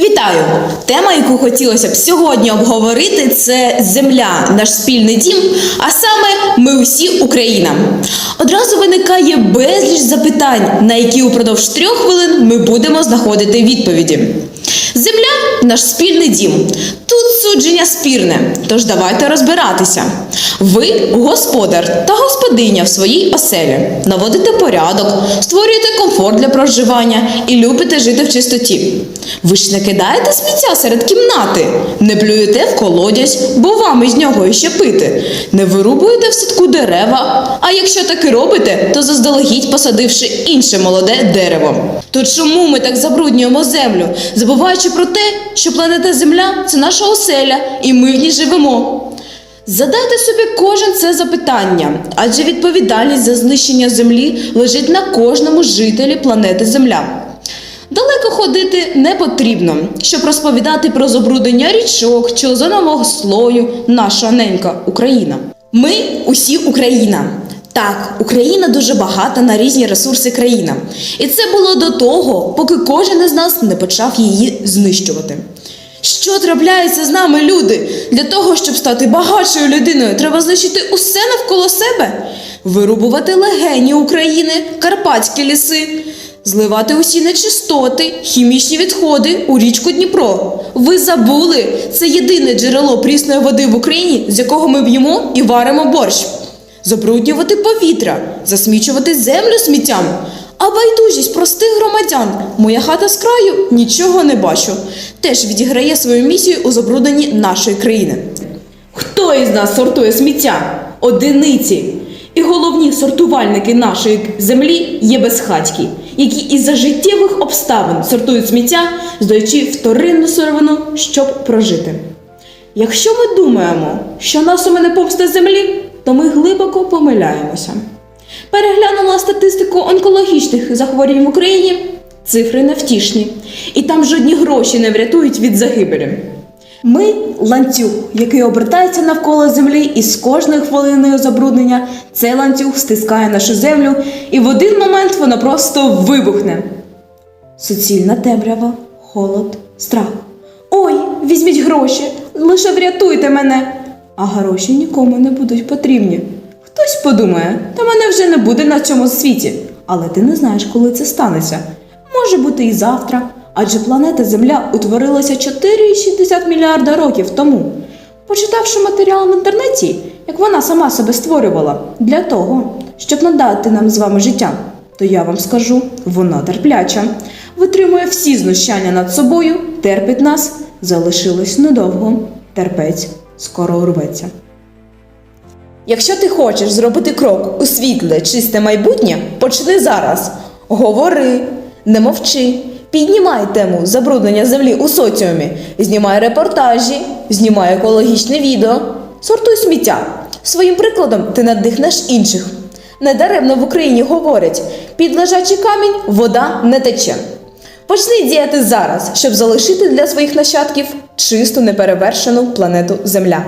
Вітаю! Тема, яку хотілося б сьогодні обговорити, це земля, наш спільний дім, а саме ми усі Україна. Одразу виникає безліч запитань, на які упродовж трьох хвилин ми будемо знаходити відповіді. Земля наш спільний дім. Тут судження спірне, тож давайте розбиратися. Ви господар та господиня в своїй оселі, наводите порядок, створюєте комфорт для проживання і любите жити в чистоті. Ви ж не кидаєте сміття серед кімнати, не плюєте в колодязь, бо вам із нього іще пити, не вирубуєте в садку дерева. А якщо таки робите, то заздалегідь посадивши інше молоде дерево. То чому ми так забруднюємо землю, забуваючи про те, що планета Земля це наша оселя, і ми в ній живемо? Задайте собі кожен це запитання, адже відповідальність за знищення землі лежить на кожному жителі планети Земля. Далеко ходити не потрібно, щоб розповідати про забруднення річок чи озонового слою наша ненька Україна. Ми усі Україна. Так, Україна дуже багата на різні ресурси країна. І це було до того, поки кожен із нас не почав її знищувати. Що трапляється з нами, люди? Для того, щоб стати багатшою людиною, треба знищити усе навколо себе, вирубувати легені України, карпатські ліси, зливати усі нечистоти, хімічні відходи у річку Дніпро. Ви забули, це єдине джерело прісної води в Україні, з якого ми б'ємо і варимо борщ. Забруднювати повітря, засмічувати землю сміттям. А байдужість простих громадян. Моя хата з краю нічого не бачу. Теж відіграє свою місію у забрудненні нашої країни. Хто із нас сортує сміття? Одиниці. І головні сортувальники нашої землі є безхатькі, які із-за життєвих обставин сортують сміття, здаючи вторинну сировину, щоб прожити. Якщо ми думаємо, що нас у мене помста землі, то ми глибоко помиляємося. Переглянула статистику онкологічних захворювань в Україні. Цифри невтішні, і там жодні гроші не врятують від загибелі. Ми ланцюг, який обертається навколо землі, і з кожною хвилиною забруднення цей ланцюг стискає нашу землю, і в один момент вона просто вибухне. Суцільна темрява, холод, страх. Ой, візьміть гроші, лише врятуйте мене. А гроші нікому не будуть потрібні. Хтось подумає, та мене вже не буде на цьому світі. Але ти не знаєш, коли це станеться. Може бути і завтра, адже планета Земля утворилася 4,6 мільярда років тому. Почитавши матеріал в інтернеті, як вона сама себе створювала для того, щоб надати нам з вами життя, то я вам скажу, вона терпляча, витримує всі знущання над собою, терпить нас, залишилось недовго. Терпець скоро урветься. Якщо ти хочеш зробити крок у світле, чисте майбутнє, почни зараз. Говори, не мовчи, піднімай тему забруднення землі у соціумі, знімай репортажі, знімай екологічне відео, сортуй сміття. Своїм прикладом ти надихнеш інших. Недаремно в Україні говорять: під лежачий камінь вода не тече. Почни діяти зараз, щоб залишити для своїх нащадків чисту неперевершену планету Земля.